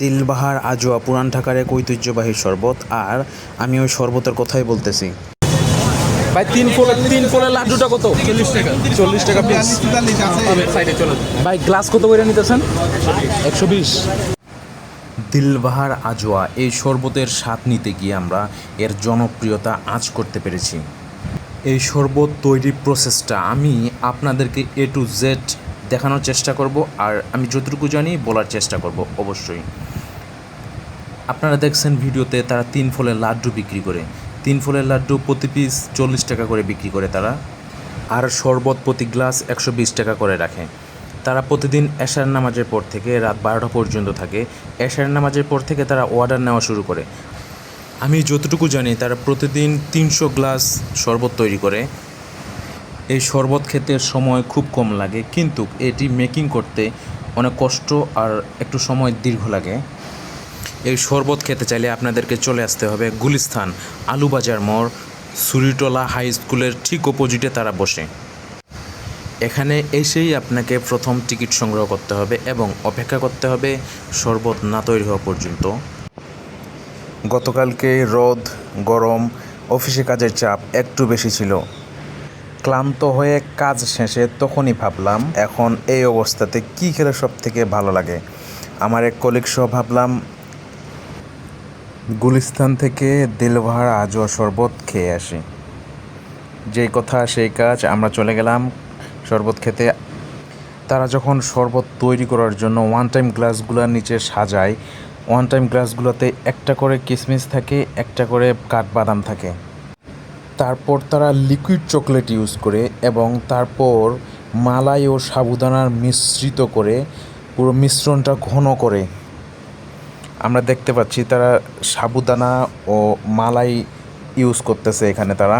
তিলবাহার আজোয়া পুরান ঢাকার এক ঐতিহ্যবাহী শরবত। আর আমি ওই শরবতের কথাই বলতেছি। ভাই তিন ফোলের তিন ফোলের লাড্ডুটা কত? চল্লিশ টাকা। চল্লিশ টাকা পিস সাইডে চলো ভাই গ্লাস কত করে নিতেছেন? একশো বিশ। দিলবাহার আজোয়া এই শরবতের স্বাদ নিতে গিয়ে আমরা এর জনপ্রিয়তা আঁচ করতে পেরেছি। এই শরবত তৈরির প্রসেসটা আমি আপনাদেরকে এ টু জেড দেখানোর চেষ্টা করব। আর আমি যতটুকু জানি বলার চেষ্টা করব অবশ্যই। আপনারা দেখছেন ভিডিওতে তারা তিন ফলের লাড্ডু বিক্রি করে। তিন ফলের লাড্ডু প্রতি পিস চল্লিশ টাকা করে বিক্রি করে তারা। আর শরবত প্রতি গ্লাস একশো বিশ টাকা করে রাখে। তারা প্রতিদিন এশার নামাজের পর থেকে রাত বারোটা পর্যন্ত থাকে। এশার নামাজের পর থেকে তারা অর্ডার নেওয়া শুরু করে। আমি যতটুকু জানি, তারা প্রতিদিন তিনশো গ্লাস শরবত তৈরি করে। এই শরবত খেতে সময় খুব কম লাগে, কিন্তু এটি মেকিং করতে অনেক কষ্ট আর একটু সময় দীর্ঘ লাগে। এই শরবত খেতে চাইলে আপনাদেরকে চলে আসতে হবে গুলিস্তান আলুবাজার মোড়। সুরিটোলা হাই স্কুলের ঠিক অপোজিটে তারা বসে। এখানে এসেই আপনাকে প্রথম টিকিট সংগ্রহ করতে হবে এবং অপেক্ষা করতে হবে শরবত না তৈরি হওয়া পর্যন্ত। গতকালকে রোদ, গরম, অফিসে কাজের চাপ একটু বেশি ছিল। ক্লান্ত হয়ে কাজ শেষে তখনই ভাবলাম, এখন এই অবস্থাতে কী খেলে সব থেকে ভালো লাগে? আমার এক কলিগ সহ ভাবলাম গুলিস্তান থেকে দিলবাহার আজোয়া শরবত খেয়ে আসি। যেই কথা, সেই কাজ, আমরা চলে গেলাম শরবত খেতে। তারা যখন শরবত তৈরি করার জন্য ওয়ান টাইম গ্লাসগুলোর নিচে সাজায় ওয়ান টাইম গ্লাসগুলোতে একটা করে কিসমিস থাকে, একটা করে কাঠবাদাম থাকে। তারপর তারা লিকুইড চকলেট ইউজ করে এবং তারপর মালাই ও সাবুদানার মিশ্রিত করে, পুরো মিশ্রণটা ঘন করে আমরা দেখতে পাচ্ছি তারা সাবুদানা ও মালাই ইউজ করতেছে এখানে তারা।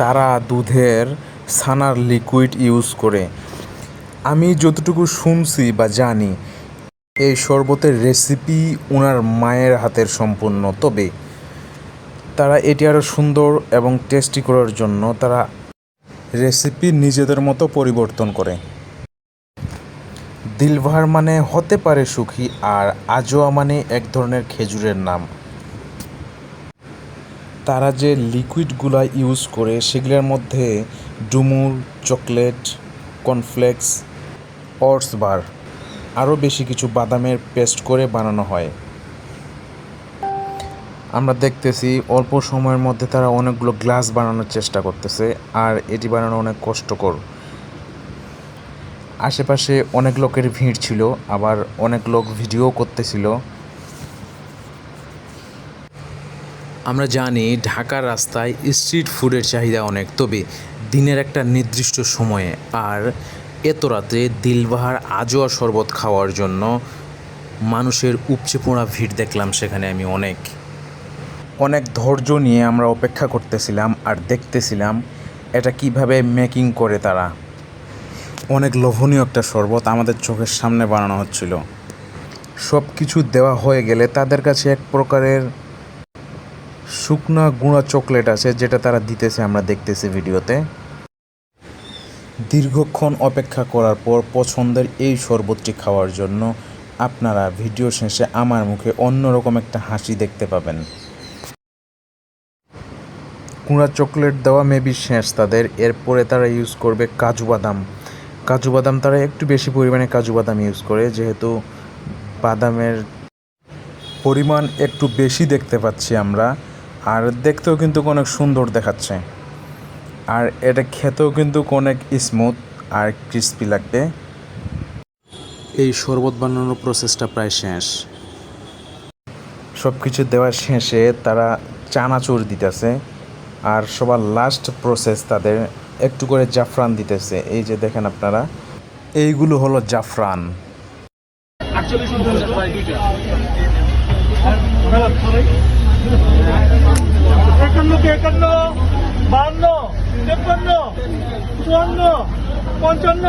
তারা দুধের ছানার লিকুইড ইউজ করে। আমি যতটুকু শুনছি বা জানি, এই শরবতের রেসিপি ওনার মায়ের হাতের সম্পূর্ণ। তবে তারা এটি আরও সুন্দর এবং টেস্টি করার জন্য তারা রেসিপি নিজেদের মতো পরিবর্তন করে। দিলভার মানে হতে পারে সুখী আর আজোয়া মানে এক ধরনের খেজুরের নাম। তারা যে লিকুইডগুলা ইউজ করে, সেগুলোর মধ্যে ডুমুর, চকলেট কর্নফ্লেক্স অর্স বার আরও বেশি কিছু বাদামের পেস্ট করে বানানো হয়। আমরা দেখতেছি অল্প সময়ের মধ্যে তারা অনেকগুলো গ্লাস বানানোর চেষ্টা করতেছে, আর এটি বানানো অনেক কষ্টকর। আশেপাশে অনেক লোকের ভিড় ছিল, আবার অনেক লোক ভিডিও করতেছিল। আমরা জানি ঢাকার রাস্তায় স্ট্রিট ফুডের চাহিদা অনেক, তবে দিনের একটা নির্দিষ্ট সময়ে আর এত রাতে দিলবাহার আজোয়া শরবত খাওয়ার জন্য মানুষের উপচে পড়া ভিড় দেখলাম সেখানে আমি অনেক। অনেক ধৈর্য নিয়ে আমরা অপেক্ষা করতেছিলাম আর দেখতেছিলাম এটা কীভাবে মেকিং করে তারা। অনেক লোভনীয় একটা শরবত আমাদের চোখের সামনে বানানো হচ্ছিল। সব কিছু দেওয়া হয়ে গেলে তাদের কাছে এক প্রকারের শুকনা গুঁড়া চকলেট আছে, যেটা তারা দিতেছে, আমরা দেখতেছি ভিডিওতে। দীর্ঘক্ষণ অপেক্ষা করার পর পছন্দের এই শরবতটি খাওয়ার জন্য আপনারা ভিডিও শেষে আমার মুখে অন্যরকম একটা হাসি দেখতে পাবেন। কুঁড়া চকলেট দেওয়া মেবি শেষ তাদের, এরপরে তারা ইউজ করবে কাজু বাদাম। কাজু বাদাম তারা একটু বেশি পরিমাণে কাজু বাদাম ইউজ করে, যেহেতু বাদামের পরিমাণ একটু বেশি দেখতে পাচ্ছি আমরা, আর দেখতেও কিন্তু অনেক সুন্দর দেখাচ্ছে। আর এটা খেতেও কিন্তু অনেক স্মুথ আর ক্রিস্পি লাগবে। এই শরবত বানানোর প্রসেসটা প্রায় শেষ। সব কিছু দেওয়ার শেষে তারা চানাচুর দিতেছে, আর সবার লাস্ট প্রসেস তাদের একটু করে জাফরান দিতেছে। এই যে দেখেন আপনারা, এইগুলো হলো জাফরান। একান্ন একান্ন? চুয়ান্ন, পঞ্চান্ন।